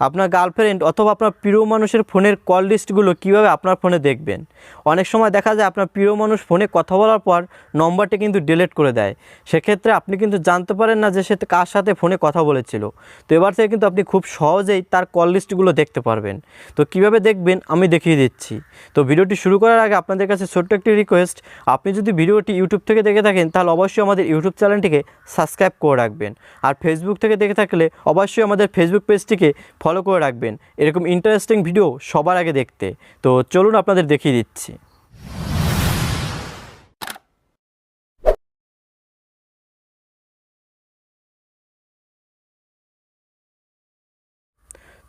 আপনার গার্লফ্রেন্ড অথবা আপনার প্রিয় মানুষের ফোনের কল লিস্টগুলো কীভাবে আপনার ফোনে দেখবেন? অনেক সময় দেখা যায় আপনার প্রিয় মানুষ ফোনে কথা বলার পর নম্বরটি কিন্তু ডিলিট করে দেয়। সেক্ষেত্রে আপনি কিন্তু জানতে পারেন না যে সে কার সাথে ফোনে কথা বলেছিল। তো এবার থেকে কিন্তু আপনি খুব সহজেই তার কল লিস্টগুলো দেখতে পারবেন। তো কীভাবে দেখবেন আমি দেখিয়ে দিচ্ছি। তো ভিডিওটি শুরু করার আগে আপনাদের কাছে ছোট্ট একটি রিকোয়েস্ট আপনি যদি ভিডিওটি ইউটিউব থেকে দেখে থাকেন, তাহলে অবশ্যই আমাদের ইউটিউব চ্যানেলটিকে সাবস্ক্রাইব করে রাখবেন। আর ফেসবুক থেকে দেখে থাকলে অবশ্যই আমাদের ফেসবুক পেজটিকে ফলো করে রাখবেন। এরকম ইন্টারেস্টিং ভিডিও সবার আগে দেখতে। তো চলুন আপনাদের দেখিয়ে দিচ্ছি।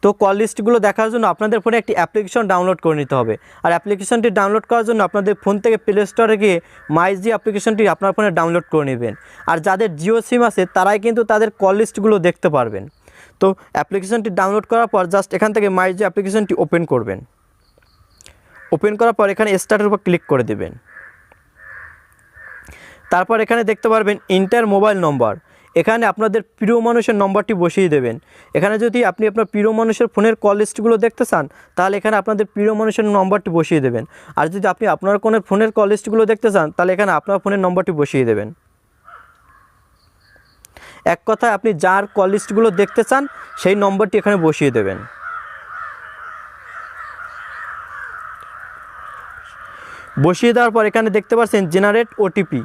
তো কল লিস্টগুলো দেখার জন্য আপনাদের ফোনে একটি অ্যাপ্লিকেশন ডাউনলোড করে নিতে হবে। আর অ্যাপ্লিকেশনটি ডাউনলোড করার জন্য আপনাদের ফোন থেকে প্লে স্টোরে গিয়ে মাই জি অ্যাপ্লিকেশনটি আপনার ফোনে ডাউনলোড করে নেবেন। আর যাদের জিও সিম আছে, তারাই কিন্তু তাদের কল লিস্টগুলো দেখতে পারবেন। তো অ্যাপ্লিকেশনটি ডাউনলোড করার পর জাস্ট এখান থেকে মাই জি অ্যাপ্লিকেশনটি ওপেন করবেন। ওপেন করার পর এখানে স্টার্টের উপর ক্লিক করে দেবেন। তারপর এখানে দেখতে পারবেন ইন্টার মোবাইল নম্বর। এখানে আপনাদের প্রিয় মানুষের নম্বরটি বসিয়ে দেবেন। এখানে যদি আপনি আপনার প্রিয় মানুষের ফোনের কল লিস্টগুলো দেখতে চান, তাহলে এখানে আপনাদের প্রিয় মানুষের নম্বরটি বসিয়ে দেবেন। আর যদি আপনি আপনার কোনো ফোনের কল লিস্টগুলো দেখতে চান, তাহলে এখানে আপনার ফোনের নম্বরটি বসিয়ে দেবেন। এক কথায় আপনি যার কল লিস্টগুলো দেখতে চান, সেই নম্বরটি এখানে বসিয়ে দেবেন। বসিয়ে দেওয়ার পর এখানে দেখতে পাচ্ছেন জেনারেট ওটিপি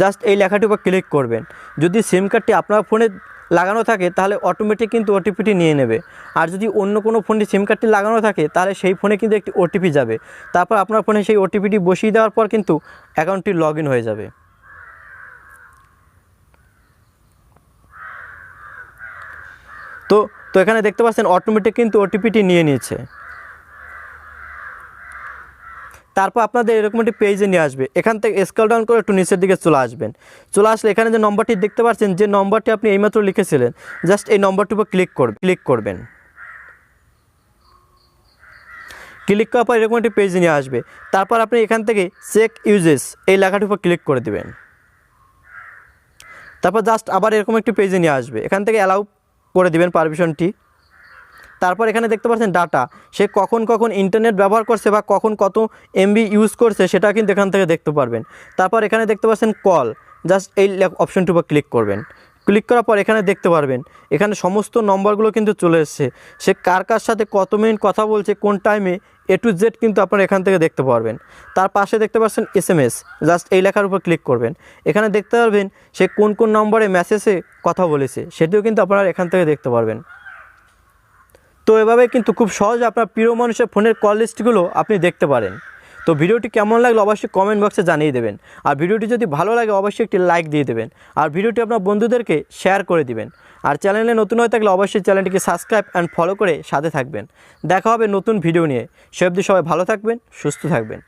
জাস্ট এই লেখাটির উপর ক্লিক করবেন। যদি সিম কার্ডটি আপনার ফোনে লাগানো থাকে, তাহলে অটোমেটিক কিন্তু ওটিপিটি নিয়ে নেবে। আর যদি অন্য কোনো ফোনে সিম কার্ডটি লাগানো থাকে, তাহলে সেই ফোনে কিন্তু একটি ওটিপি যাবে। তারপর আপনার ফোনে সেই ওটিপিটি বসিয়ে দেওয়ার পর কিন্তু অ্যাকাউন্টটি লগ হয়ে যাবে। তো তো এখানে দেখতে পাচ্ছেন অটোমেটিক কিন্তু ওটিপিটি নিয়ে নিয়েছে। তারপর আপনাদের এরকম একটি পেজে নিয়ে আসবে। এখান থেকে স্কেল ডাউন করে একটু নিচের দিকে চলে আসবেন। চলে আসলে এখানে যে নম্বরটি দেখতে পাচ্ছেন, যে নম্বরটি আপনি এইমাত্র লিখেছিলেন জাস্ট এই নম্বরটির উপর ক্লিক করবে ক্লিক করবেন। ক্লিক করার পর এরকম একটি পেজে নিয়ে আসবে। তারপর আপনি এখান থেকে চেক ইউজেস এই লেখাটির উপর ক্লিক করে দেবেন। তারপর জাস্ট আবার এরকম একটি পেজে নিয়ে আসবে। এখান থেকে অ্যালাউ করে দিবেন পারমিশনটি তারপর এখানে দেখতে পাচ্ছেন ডাটা সে কখন কখন ইন্টারনেট ব্যবহার করছে বা কখন কত এমবি ইউজ করছে সেটা কিন্তু এখান থেকে দেখতে পারবেন। তারপর এখানে দেখতে পাচ্ছেন কল জাস্ট এই অপশনটির উপর ক্লিক করবেন। ক্লিক করার পর এখানে দেখতে পারবেন। এখানে সমস্ত নম্বরগুলো কিন্তু চলে এসছে। সে কার কার সাথে কত মিনিট কথা বলছে, কোন টাইমে এ টু জেড কিন্তু আপনারা এখান থেকে দেখতে পারবেন। তার পাশে দেখতে পাচ্ছেন এস এম এস জাস্ট এই লেখার উপর ক্লিক করবেন। এখানে দেখতে পারবেন, সে কোন কোন নম্বরে মেসেজে কথা বলেছে, সেটিও কিন্তু আপনারা এখান থেকে দেখতে পারবেন। তো এভাবে কিন্তু খুব সহজে আপনার প্রিয় মানুষের ফোনের কল লিস্টগুলো আপনি দেখতে পারেন। তো ভিডিওটি কেমন লাগল অবশ্যই কমেন্ট বক্সে জানিয়ে দেবেন। আর ভিডিওটি যদি ভালো লাগে, অবশ্যই একটি লাইক দিয়ে দেবেন। আর ভিডিওটি আপনার বন্ধুদেরকে শেয়ার করে দিবেন। আর চ্যানেলে নতুন হয়ে থাকলে অবশ্যই চ্যানেলটিকে সাবস্ক্রাইব অ্যান্ড ফলো করে সাথে থাকবেন। দেখা হবে নতুন ভিডিও নিয়ে। সে অবধি সবাই ভালো থাকবেন, সুস্থ থাকবেন।